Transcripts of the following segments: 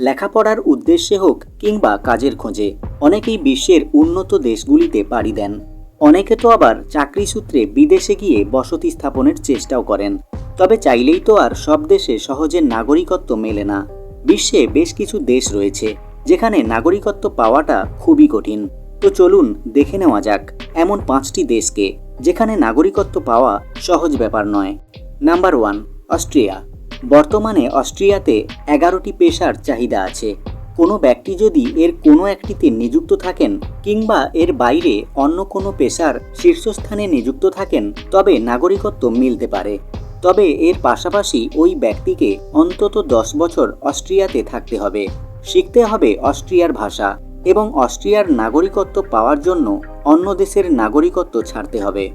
লেখাপড়ার উদ্দেশ্যে হোক কিংবা কাজের খোঁজে, অনেকেই বিশ্বের উন্নত দেশগুলিতে পাড়ি দেন। অনেকে তো আবার চাকরি সূত্রে বিদেশে গিয়ে বসতি স্থাপনের চেষ্টাও করেন। তবে চাইলেই তো আর সব দেশে সহজে নাগরিকত্ব মেলে না। বিশ্বে বেশ কিছু দেশ রয়েছে, যেখানে নাগরিকত্ব পাওয়াটা খুবই কঠিন। তো চলুন দেখে নেওয়া যাক এমন পাঁচটি দেশকে, যেখানে নাগরিকত্ব পাওয়া সহজ ব্যাপার নয়। Number one, Austria. বর্তমানে অস্ট্রিয়াতে এগারোটি পেশার চাহিদা আছে। কোনো ব্যক্তি যদি এর কোনো একটিতে নিযুক্ত থাকেন কিংবা এর বাইরে অন্য কোনো পেশার শীর্ষস্থানে নিযুক্ত থাকেন, তবে নাগরিকত্ব মিলতে পারে। তবে এর পাশাপাশি ওই ব্যক্তিকে অন্তত দশ বছর অস্ট্রিয়াতে থাকতে হবে। শিখতে হবে অস্ট্রিয়ার ভাষা এবং অস্ট্রিয়ার নাগরিকত্ব পাওয়ার জন্য অন্য দেশের নাগরিকত্ব ছাড়তে হবে।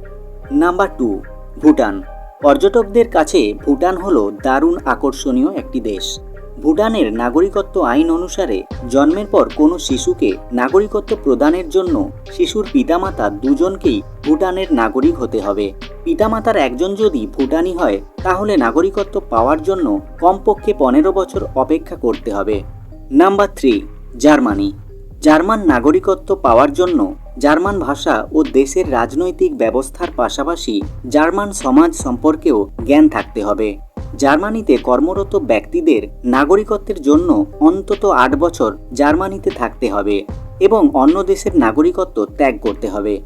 Number two, Bhutan. পর্যটকদের কাছে ভুটান হলো দারুণ আকর্ষণীয় একটি দেশ। ভুটানের নাগরিকত্ব আইন অনুসারে জন্মের পর কোনো শিশুকে নাগরিকত্ব প্রদানের জন্য শিশুর পিতামাতা দুজনকেই ভুটানের নাগরিক হতে হবে। পিতামাতার একজন যদি ভুটানি হয়, তাহলে নাগরিকত্ব পাওয়ার জন্য কমপক্ষে পনেরো বছর অপেক্ষা করতে হবে। Number three, Germany. জার্মান নাগরিকত্ব পাওয়ার জন্য জার্মান ভাষা ও দেশের রাজনৈতিক ব্যবস্থার পাশাপাশি জার্মান সমাজ সম্পর্কেও জ্ঞান থাকতে হবে। জার্মানিতে কর্মরত ব্যক্তিদের নাগরিকত্বের জন্য অন্তত আট বছর জার্মানিতে থাকতে হবে এবং অন্য দেশের নাগরিকত্ব ত্যাগ করতে হবে।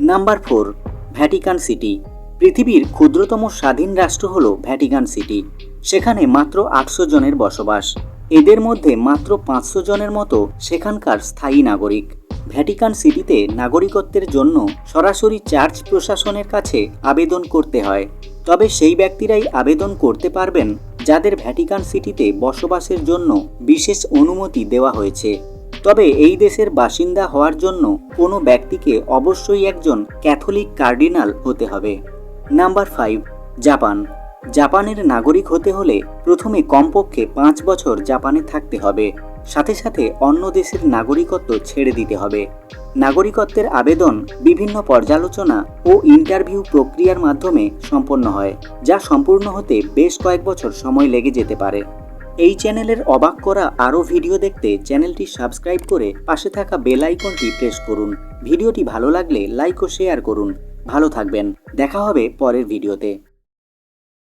Number four, Vatican city. পৃথিবীর ক্ষুদ্রতম স্বাধীন রাষ্ট্র হল ভ্যাটিকান সিটি। সেখানে মাত্র আটশো জনের বসবাস। এদের মধ্যে মাত্র পাঁচশো জনের মতো সেখানকার স্থায়ী নাগরিক। ভ্যাটিকান সিটিতে নাগরিকত্বের জন্য সরাসরি চার্চ প্রশাসনের কাছে আবেদন করতে হয়। তবে সেই ব্যক্তিরাই আবেদন করতে পারবেন, যাদের ভ্যাটিকান সিটিতে বসবাসের জন্য বিশেষ অনুমতি দেওয়া হয়েছে। তবে এই দেশের বাসিন্দা হওয়ার জন্য কোনো ব্যক্তিকে অবশ্যই একজন ক্যাথলিক কার্ডিনাল হতে হবে। Number five, Japan. জাপানের নাগরিক হতে হলে প্রথমে কমপক্ষে পাঁচ বছর জাপানে থাকতে হবে। সাথে সাথে অন্য দেশের নাগরিকত্ব ছেড়ে দিতে হবে। নাগরিকত্বের আবেদন বিভিন্ন পর্যালোচনা ও ইন্টারভিউ প্রক্রিয়ার মাধ্যমে সম্পন্ন হয়, যা সম্পূর্ণ হতে বেশ কয়েক বছর সময় লেগে যেতে পারে। এই চ্যানেলের অবাক করা আরও ভিডিও দেখতে চ্যানেলটি সাবস্ক্রাইব করে পাশে থাকা বেল আইকনটি প্রেস করুন। ভিডিওটি ভালো লাগলে লাইক ও শেয়ার করুন। ভালো থাকবেন। দেখা হবে পরের ভিডিওতে।